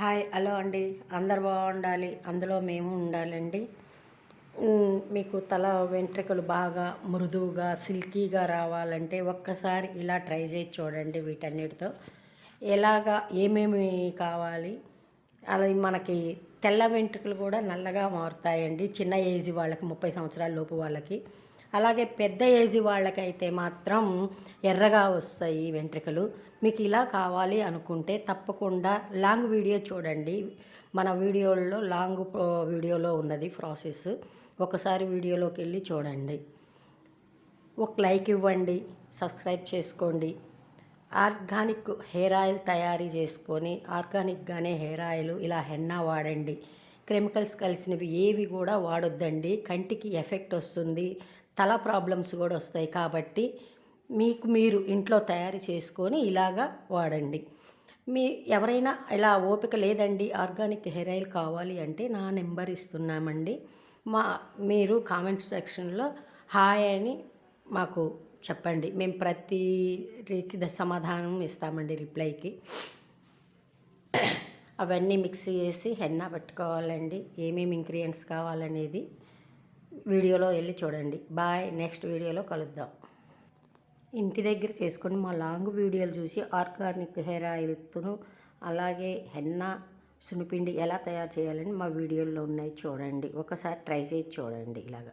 Hi hello అండి. అందరు బాగుండాలి. అందులో మేము ఉండాలండి. మీకు తల వెంట్రుకలు బాగా మృదువుగా సిల్కీగా రావాలంటే ఒక్కసారి ఇలా ట్రై చేసి చూడండి వీటన్నిటితో. ఎలాగా ఏమేమి కావాలి? అలా మనకి తెల్ల వెంట్రుకలు కూడా నల్లగా మారుతాయండి. చిన్న ఏజ్ వాళ్ళకి ముప్పై సంవత్సరాల లోపు వాళ్ళకి. అలాగే పెద్ద ఏజ్ వాళ్ళకైతే మాత్రం ఎర్రగా వస్తాయి వెంట్రుకలు. మీకు ఇలా కావాలి అనుకుంటే తప్పకుండా లాంగ్ వీడియో చూడండి. మన వీడియోల్లో లాంగ్ వీడియోలో ఉన్నది ప్రాసెస్. ఒకసారి వీడియోలోకి వెళ్ళి చూడండి. ఒక లైక్ ఇవ్వండి సబ్స్క్రైబ్ చేసుకోండి. ఆర్గానిక్ హెయిర్ ఆయిల్ తయారీ చేసుకొని ఆర్గానిక్గానే హెయిర్ ఆయిల్ ఇలా హెన్నా వాడండి. కెమికల్స్ కలిసినవి ఏవి కూడా వాడొద్దండి. కంటికి ఎఫెక్ట్ వస్తుంది. తల ప్రాబ్లమ్స్ కూడా వస్తాయి కాబట్టి మీకు మీరు ఇంట్లో తయారు చేసుకొని ఇలాగా వాడండి. మీ ఎవరైనా ఇలా ఓపిక లేదండి ఆర్గానిక్ హెయిర్ ఆయిల్ కావాలి అంటే నా నెంబర్ ఇస్తున్నామండి. మా మీరు కామెంట్ సెక్షన్లో హాయ్ అని మాకు చెప్పండి. మేము ప్రతి సమాధానం ఇస్తామండి రిప్లైకి. అవన్నీ మిక్స్ చేసి హెన్నా పెట్టుకోవాలండి. ఏమేమి ఇంగ్రీడియంట్స్ కావాలనేది వీడియోలో వెళ్ళి చూడండి. బాయ్ నెక్స్ట్ వీడియోలో కలుద్దాం. ఇంటి దగ్గర చేసుకొని మా లాంగ్ వీడియోలు చూసి ఆర్గానిక్ హెయిర్ ఆయిల్తో అలాగే హెన్నా సునిపిండి ఎలా తయారు చేయాలని మా వీడియోల్లో ఉన్నాయి చూడండి. ఒకసారి ట్రై చేసి చూడండి ఇలాగ.